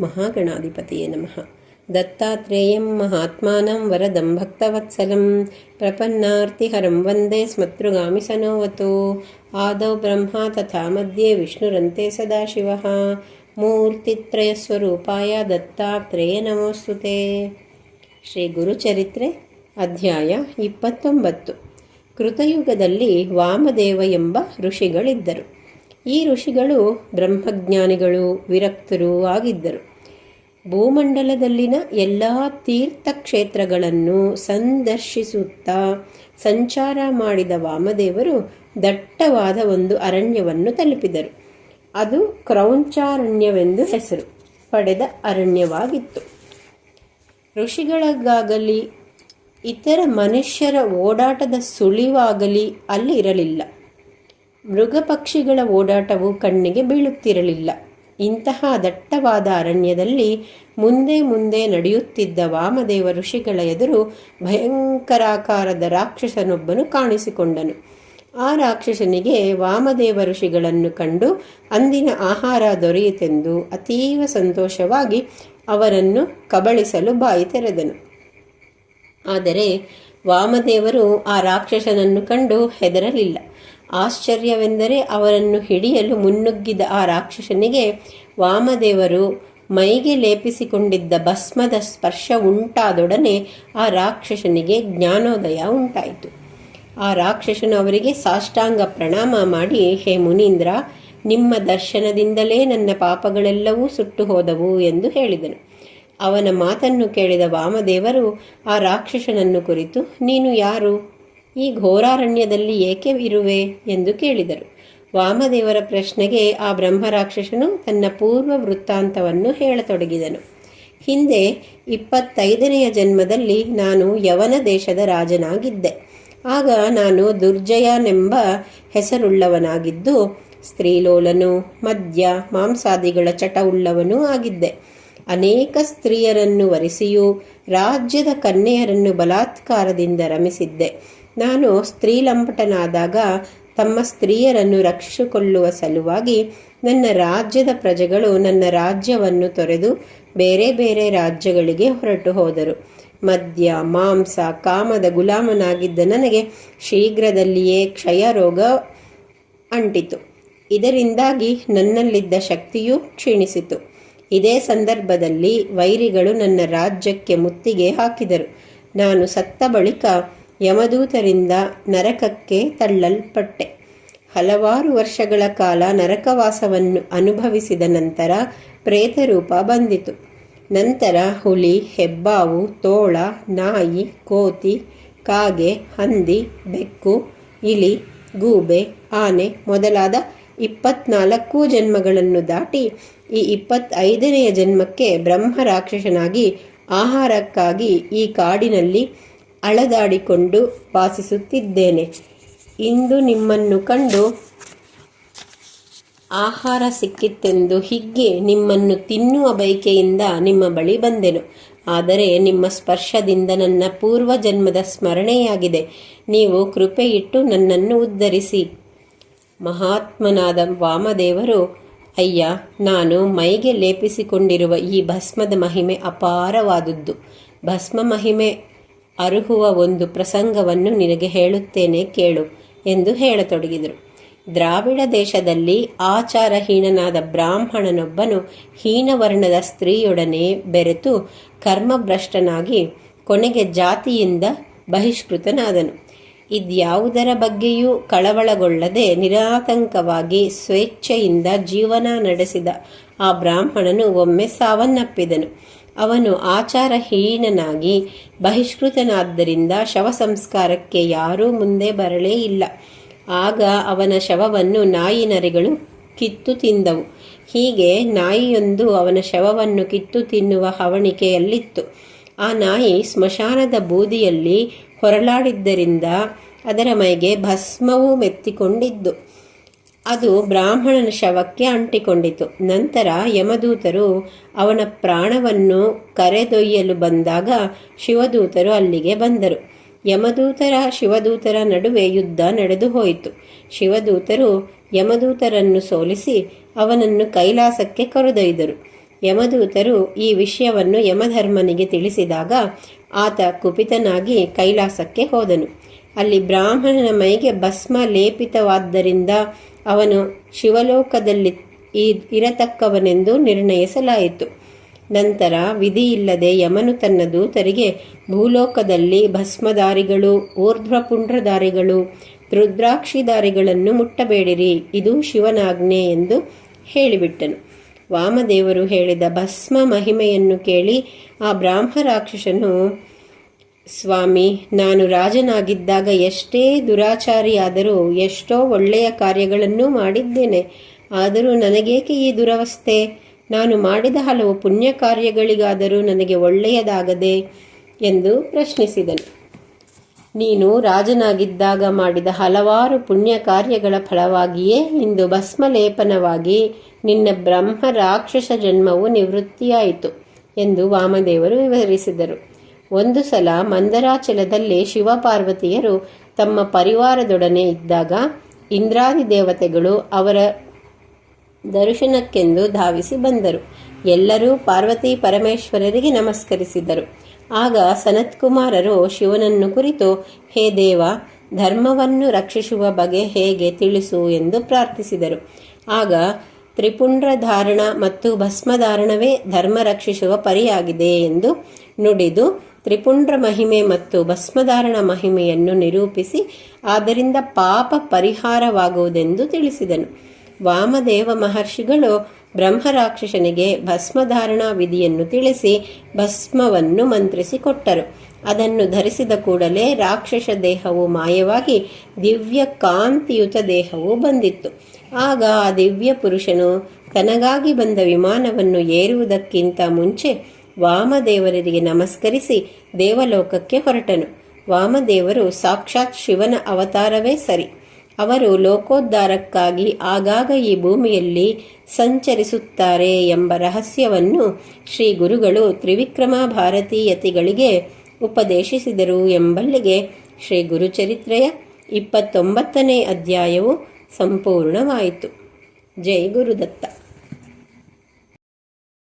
ಮಹಾಗಣಾಧಿಪತಿಯೇ ನಮಃ. ದತ್ತಾತ್ರೇಯಂ ಮಹಾತ್ಮಾನಂ ವರದಂ ಭಕ್ತವತ್ಸಲಂ ಪ್ರಪನ್ನಾರ್ತಿಹರಂ ವಂದೇ ಸ್ಮತೃಗಾಮಿ ಸನೋವತು. ಆದೌ ಬ್ರಹ್ಮ ತಥಾ ಮಧ್ಯೆ ವಿಷ್ಣುರಂತೆ ಸದಾಶಿವ. ಮೂರ್ತಿತ್ರಯಸ್ವರೂಪಾಯ ದತ್ತಾತ್ರೇಯ ನಮೋಸ್ತುತೆ. ಶ್ರೀ ಗುರುಚರಿತ್ರೆ ಅಧ್ಯಾಯ ಇಪ್ಪತ್ತೊಂಬತ್ತು. ಕೃತಯುಗದಲ್ಲಿ ವಾಮದೇವ ಎಂಬ ಋಷಿಗಳಿದ್ದರು. ಈ ಋಷಿಗಳು ಬ್ರಹ್ಮಜ್ಞಾನಿಗಳು, ವಿರಕ್ತರೂ ಆಗಿದ್ದರು. ಭೂಮಂಡಲದಲ್ಲಿನ ಎಲ್ಲ ತೀರ್ಥಕ್ಷೇತ್ರಗಳನ್ನು ಸಂದರ್ಶಿಸುತ್ತಾ ಸಂಚಾರ ಮಾಡಿದ ವಾಮದೇವರು ದಟ್ಟವಾದ ಒಂದು ಅರಣ್ಯವನ್ನು ತಲುಪಿದರು. ಅದು ಕ್ರೌಂಚಾರಣ್ಯವೆಂದು ಹೆಸರು ಪಡೆದ ಅರಣ್ಯವಾಗಿತ್ತು. ಋಷಿಗಳಿಗಾಗಲಿ, ಇತರ ಮನುಷ್ಯರ ಓಡಾಟದ ಸುಳಿವಾಗಲಿ ಅಲ್ಲಿ ಇರಲಿಲ್ಲ. ಮೃಗ ಪಕ್ಷಿಗಳ ಓಡಾಟವು ಕಣ್ಣಿಗೆ ಬೀಳುತ್ತಿರಲಿಲ್ಲ. ಇಂತಹ ದಟ್ಟವಾದ ಅರಣ್ಯದಲ್ಲಿ ಮುಂದೆ ಮುಂದೆ ನಡೆಯುತ್ತಿದ್ದ ವಾಮದೇವ ಋಷಿಗಳ ಎದುರು ಭಯಂಕರಾಕಾರದ ರಾಕ್ಷಸನೊಬ್ಬನು ಕಾಣಿಸಿಕೊಂಡನು. ಆ ರಾಕ್ಷಸನಿಗೆ ವಾಮದೇವ ಋಷಿಗಳನ್ನು ಕಂಡು ಅಂದಿನ ಆಹಾರ ದೊರೆಯಿತೆಂದು ಅತೀವ ಸಂತೋಷವಾಗಿ ಅವರನ್ನು ಕಬಳಿಸಲು ಬಾಯಿ ತೆರೆದನು. ಆದರೆ ವಾಮದೇವರು ಆ ರಾಕ್ಷಸನನ್ನು ಕಂಡು ಹೆದರಲಿಲ್ಲ. ಆಶ್ಚರ್ಯವೆಂದರೆ ಅವರನ್ನು ಹಿಡಿಯಲು ಮುನ್ನುಗ್ಗಿದ ಆ ರಾಕ್ಷಸನಿಗೆ ವಾಮದೇವರು ಮೈಗೆ ಲೇಪಿಸಿಕೊಂಡಿದ್ದ ಭಸ್ಮದ ಸ್ಪರ್ಶ ಉಂಟಾದೊಡನೆ ಆ ರಾಕ್ಷಸನಿಗೆ ಜ್ಞಾನೋದಯ ಉಂಟಾಯಿತು. ಆ ರಾಕ್ಷಸನು ಅವರಿಗೆ ಸಾಷ್ಟಾಂಗ ಪ್ರಣಾಮ ಮಾಡಿ, ಹೇ ಮುನೀಂದ್ರ, ನಿಮ್ಮ ದರ್ಶನದಿಂದಲೇ ನನ್ನ ಪಾಪಗಳೆಲ್ಲವೂ ಸುಟ್ಟು ಹೋದವು ಎಂದು ಹೇಳಿದನು. ಅವನ ಮಾತನ್ನು ಕೇಳಿದ ವಾಮದೇವರು ಆ ರಾಕ್ಷಸನನ್ನು ಕುರಿತು, ನೀನು ಯಾರು? ಈ ಘೋರಾರಣ್ಯದಲ್ಲಿ ಏಕೆ ಇರುವೆ ಎಂದು ಕೇಳಿದರು. ವಾಮದೇವರ ಪ್ರಶ್ನೆಗೆ ಆ ಬ್ರಹ್ಮರಾಕ್ಷಸನು ತನ್ನ ಪೂರ್ವ ವೃತ್ತಾಂತವನ್ನು ಹೇಳತೊಡಗಿದನು. ಹಿಂದೆ ಇಪ್ಪತ್ತೈದನೆಯ ಜನ್ಮದಲ್ಲಿ ನಾನು ಯವನ ದೇಶದ ರಾಜನಾಗಿದ್ದೆ. ಆಗ ನಾನು ದುರ್ಜಯನೆಂಬ ಹೆಸರುಳ್ಳವನಾಗಿದ್ದು, ಸ್ತ್ರೀಲೋಲನು, ಮದ್ಯ, ಮಾಂಸಾದಿಗಳ ಚಟವುಳ್ಳವನೂ ಆಗಿದ್ದೆ. ಅನೇಕ ಸ್ತ್ರೀಯರನ್ನು ವರಿಸಿಯೂ ರಾಜ್ಯದ ಕನ್ಯೆಯರನ್ನು ಬಲಾತ್ಕಾರದಿಂದ ರಮಿಸಿದ್ದೆ. ನಾನು ಸ್ತ್ರೀಲಂಪಟನಾದಾಗ ತಮ್ಮ ಸ್ತ್ರೀಯರನ್ನು ರಕ್ಷಿಸಿಕೊಳ್ಳುವ ಸಲುವಾಗಿ ನನ್ನ ರಾಜ್ಯದ ಪ್ರಜೆಗಳು ನನ್ನ ರಾಜ್ಯವನ್ನು ತೊರೆದು ಬೇರೆ ಬೇರೆ ರಾಜ್ಯಗಳಿಗೆ ಹೊರಟು ಹೋದರು. ಮದ್ಯ, ಮಾಂಸ, ಕಾಮದ ಗುಲಾಮನಾಗಿದ್ದ ನನಗೆ ಶೀಘ್ರದಲ್ಲಿಯೇ ಕ್ಷಯ ರೋಗ ಅಂಟಿತು. ಇದರಿಂದಾಗಿ ನನ್ನಲ್ಲಿದ್ದ ಶಕ್ತಿಯೂ ಕ್ಷೀಣಿಸಿತು. ಇದೇ ಸಂದರ್ಭದಲ್ಲಿ ವೈರಿಗಳು ನನ್ನ ರಾಜ್ಯಕ್ಕೆ ಮುತ್ತಿಗೆ ಹಾಕಿದರು. ನಾನು ಸತ್ತ ಬಳಿಕ ಯಮದೂತರಿಂದ ನರಕಕ್ಕೆ ತಳ್ಳಲ್ಪಟ್ಟೆ. ಹಲವಾರು ವರ್ಷಗಳ ಕಾಲ ನರಕವಾಸವನ್ನು ಅನುಭವಿಸಿದ ನಂತರ ಪ್ರೇತರೂಪ ಬಂದಿತು. ನಂತರ ಹುಲಿ, ಹೆಬ್ಬಾವು, ತೋಳ, ನಾಯಿ, ಕೋತಿ, ಕಾಗೆ, ಹಂದಿ, ಬೆಕ್ಕು, ಇಲಿ, ಗೂಬೆ, ಆನೆ ಮೊದಲಾದ ಇಪ್ಪತ್ನಾಲ್ಕು ಜನ್ಮಗಳನ್ನು ದಾಟಿ, ಈ ಇಪ್ಪತ್ತೈದನೆಯ ಜನ್ಮಕ್ಕೆ ಬ್ರಹ್ಮ ರಾಕ್ಷಸನಾಗಿ ಆಹಾರಕ್ಕಾಗಿ ಈ ಕಾಡಿನಲ್ಲಿ ಅಳದಾಡಿಕೊಂಡು ವಾಸಿಸುತ್ತಿದ್ದೇನೆ. ಇಂದು ನಿಮ್ಮನ್ನು ಕಂಡು ಆಹಾರ ಸಿಕ್ಕಿತ್ತೆಂದು ಹಿಗ್ಗೆ ನಿಮ್ಮನ್ನು ತಿನ್ನುವ ಬಯಕೆಯಿಂದ ನಿಮ್ಮ ಬಳಿ ಬಂದೆನು. ಆದರೆ ನಿಮ್ಮ ಸ್ಪರ್ಶದಿಂದ ನನ್ನ ಪೂರ್ವ ಜನ್ಮದ ಸ್ಮರಣೆಯಾಗಿದೆ. ನೀವು ಕೃಪೆಯಿಟ್ಟು ನನ್ನನ್ನು ಉದ್ಧರಿಸಿ. ಮಹಾತ್ಮನಾದ ವಾಮದೇವರು, ಅಯ್ಯ, ನಾನು ಮೈಗೆ ಲೇಪಿಸಿಕೊಂಡಿರುವ ಈ ಭಸ್ಮದ ಮಹಿಮೆ ಅಪಾರವಾದದ್ದು. ಭಸ್ಮ ಮಹಿಮೆ ಅರುಹುವ ಒಂದು ಪ್ರಸಂಗವನ್ನು ನಿನಗೆ ಹೇಳುತ್ತೇನೆ ಕೇಳು ಎಂದು ಹೇಳತೊಡಗಿದರು. ದ್ರಾವಿಡ ದೇಶದಲ್ಲಿ ಆಚಾರಹೀನನಾದ ಬ್ರಾಹ್ಮಣನೊಬ್ಬನು ಹೀನವರ್ಣದ ಸ್ತ್ರೀಯೊಡನೆ ಬೆರೆತು ಕರ್ಮಭ್ರಷ್ಟನಾಗಿ ಕೊನೆಗೆ ಜಾತಿಯಿಂದ ಬಹಿಷ್ಕೃತನಾದನು. ಇದ್ಯಾವುದರ ಬಗ್ಗೆಯೂ ಕಳವಳಗೊಳ್ಳದೆ ನಿರಾತಂಕವಾಗಿ ಸ್ವೇಚ್ಛೆಯಿಂದ ಜೀವನ ನಡೆಸಿದ ಆ ಬ್ರಾಹ್ಮಣನು ಒಮ್ಮೆ ಸಾವನ್ನಪ್ಪಿದನು. ಅವನು ಆಚಾರಹೀನನಾಗಿ ಬಹಿಷ್ಕೃತನಾದ್ದರಿಂದ ಶವ ಸಂಸ್ಕಾರಕ್ಕೆ ಯಾರೂ ಮುಂದೆ ಬರಲೇ ಇಲ್ಲ. ಆಗ ಅವನ ಶವವನ್ನು ನಾಯಿ ನರಿಗಳು ಕಿತ್ತು ತಿಂದವು. ಹೀಗೆ ನಾಯಿಯೊಂದು ಅವನ ಶವವನ್ನು ಕಿತ್ತು ತಿನ್ನುವ ಹವಣಿಕೆಯಲ್ಲಿತ್ತು. ಆ ನಾಯಿ ಸ್ಮಶಾನದ ಬೂದಿಯಲ್ಲಿ ಹೊರಲಾಡಿದ್ದರಿಂದ ಅದರ ಮೈಗೆ ಭಸ್ಮವು ಮೆತ್ತಿಕೊಂಡಿದ್ದು. ಅದು ಬ್ರಾಹ್ಮಣನ ಶವಕ್ಕೆ ಅಂಟಿಕೊಂಡಿತು. ನಂತರ ಯಮದೂತರು ಅವನ ಪ್ರಾಣವನ್ನು ಕರೆದೊಯ್ಯಲು ಬಂದಾಗ ಶಿವದೂತರು ಅಲ್ಲಿಗೆ ಬಂದರು. ಯಮದೂತರ ಶಿವದೂತರ ನಡುವೆ ಯುದ್ಧ ನಡೆದು ಹೋಯಿತು. ಶಿವದೂತರು ಯಮದೂತರನ್ನು ಸೋಲಿಸಿ ಅವನನ್ನು ಕೈಲಾಸಕ್ಕೆ ಕರೆದೊಯ್ದರು. ಯಮದೂತರು ಈ ವಿಷಯವನ್ನು ಯಮಧರ್ಮನಿಗೆ ತಿಳಿಸಿದಾಗ ಆತ ಕುಪಿತನಾಗಿ ಕೈಲಾಸಕ್ಕೆ ಹೋದನು. ಅಲ್ಲಿ ಬ್ರಾಹ್ಮಣನ ಮೈಗೆ ಭಸ್ಮ ಲೇಪಿತವಾದ್ದರಿಂದ ಅವನು ಶಿವಲೋಕದಲ್ಲಿ ಇರತಕ್ಕವನೆಂದು ನಿರ್ಣಯಿಸಲಾಯಿತು. ನಂತರ ವಿಧಿಯಿಲ್ಲದೆ ಯಮನು ತನ್ನ ದೂತರಿಗೆ, ಭೂಲೋಕದಲ್ಲಿ ಭಸ್ಮಧಾರಿಗಳು, ಊರ್ಧ್ವಪುಂಡ್ರಧಾರಿಗಳು, ರುದ್ರಾಕ್ಷಿಧಾರಿಗಳನ್ನು ಮುಟ್ಟಬೇಡಿರಿ, ಇದು ಶಿವನಾಜ್ಞೆ ಎಂದು ಹೇಳಿಬಿಟ್ಟನು. ವಾಮದೇವರು ಹೇಳಿದ ಭಸ್ಮ ಮಹಿಮೆಯನ್ನು ಕೇಳಿ ಆ ಬ್ರಾಹ್ಮ ರಾಕ್ಷಸನು ಸ್ವಾಮಿ, ನಾನು ರಾಜನಾಗಿದ್ದಾಗ ಎಷ್ಟೇ ದುರಾಚಾರಿಯಾದರೂ ಎಷ್ಟೋ ಒಳ್ಳೆಯ ಕಾರ್ಯಗಳನ್ನೂ ಮಾಡಿದ್ದೇನೆ. ಆದರೂ ನನಗೇಕೆ ಈ ದುರವಸ್ಥೆ? ನಾನು ಮಾಡಿದ ಹಲವು ಪುಣ್ಯ ಕಾರ್ಯಗಳಿಗಾದರೂ ನನಗೆ ಒಳ್ಳೆಯದಾಗದೆ ಎಂದು ಪ್ರಶ್ನಿಸಿದನು. ನೀನು ರಾಜನಾಗಿದ್ದಾಗ ಮಾಡಿದ ಹಲವಾರು ಪುಣ್ಯ ಕಾರ್ಯಗಳ ಫಲವಾಗಿಯೇ ಇಂದು ಭಸ್ಮಲೇಪನವಾಗಿ ನಿನ್ನ ಬ್ರಹ್ಮ ರಾಕ್ಷಸ ಜನ್ಮವು ನಿವೃತ್ತಿಯಾಯಿತು ಎಂದು ವಾಮದೇವರು ವಿವರಿಸಿದರು. ಒಂದು ಸಲ ಮಂದರಾಚಲದಲ್ಲಿ ಶಿವಪಾರ್ವತಿಯರು ತಮ್ಮ ಪರಿವಾರದೊಡನೆ ಇದ್ದಾಗ ಇಂದ್ರಾದಿ ದೇವತೆಗಳು ಅವರ ದರ್ಶನಕ್ಕೆಂದು ಧಾವಿಸಿ ಬಂದರು. ಎಲ್ಲರೂ ಪಾರ್ವತಿ ಪರಮೇಶ್ವರರಿಗೆ ನಮಸ್ಕರಿಸಿದರು. ಆಗ ಸನತ್ಕುಮಾರರು ಶಿವನನ್ನು ಕುರಿತು, ಹೇ ದೇವ, ಧರ್ಮವನ್ನು ರಕ್ಷಿಸುವ ಬಗೆ ಹೇಗೆ ತಿಳಿಸು ಎಂದು ಪ್ರಾರ್ಥಿಸಿದರು. ಆಗ ತ್ರಿಪುಂಡ್ರ ಧಾರಣ ಮತ್ತು ಭಸ್ಮಧಾರಣವೇ ಧರ್ಮ ರಕ್ಷಿಸುವ ಪರಿಯಾಗಿದೆ ಎಂದು ನುಡಿದು ತ್ರಿಪುಂಡ್ರ ಮಹಿಮೆ ಮತ್ತು ಭಸ್ಮಧಾರಣ ಮಹಿಮೆಯನ್ನು ನಿರೂಪಿಸಿ, ಆದ್ದರಿಂದ ಪಾಪ ಪರಿಹಾರವಾಗುವುದೆಂದು ತಿಳಿಸಿದನು. ವಾಮದೇವ ಮಹರ್ಷಿಗಳು ಬ್ರಹ್ಮರಾಕ್ಷಸನಿಗೆ ಭಸ್ಮಧಾರಣಾ ವಿಧಿಯನ್ನು ತಿಳಿಸಿ ಭಸ್ಮವನ್ನು ಮಂತ್ರಿಸಿ ಕೊಟ್ಟರು ಅದನ್ನು ಧರಿಸಿದ ಕೂಡಲೇ ರಾಕ್ಷಸ ದೇಹವು ಮಾಯವಾಗಿ ದಿವ್ಯ ಕಾಂತಿಯುತ ದೇಹವು ಬಂದಿತ್ತು. ಆಗ ಆ ದಿವ್ಯ ಪುರುಷನು ತನಗಾಗಿ ಬಂದ ವಿಮಾನವನ್ನು ಏರುವುದಕ್ಕಿಂತ ಮುಂಚೆ ವಾಮದೇವರಿಗೆ ನಮಸ್ಕರಿಸಿ ದೇವಲೋಕಕ್ಕೆ ಹೊರಟನು. ವಾಮದೇವರು ಸಾಕ್ಷಾತ್ ಶಿವನ ಅವತಾರವೇ ಸರಿ. ಅವರು ಲೋಕೋದ್ಧಾರಕ್ಕಾಗಿ ಆಗಾಗ ಈ ಭೂಮಿಯಲ್ಲಿ ಸಂಚರಿಸುತ್ತಾರೆ ಎಂಬ ರಹಸ್ಯವನ್ನು ಶ್ರೀ ಗುರುಗಳು ತ್ರಿವಿಕ್ರಮ ಭಾರತೀಯತಿಗಳಿಗೆ ಉಪದೇಶಿಸಿದರು ಎಂಬಲ್ಲಿಗೆ ಶ್ರೀ ಗುರುಚರಿತ್ರೆಯ ಇಪ್ಪತ್ತೊಂಬತ್ತನೇ ಅಧ್ಯಾಯವು ಸಂಪೂರ್ಣವಾಯಿತು. ಜೈ ಗುರುದತ್ತ.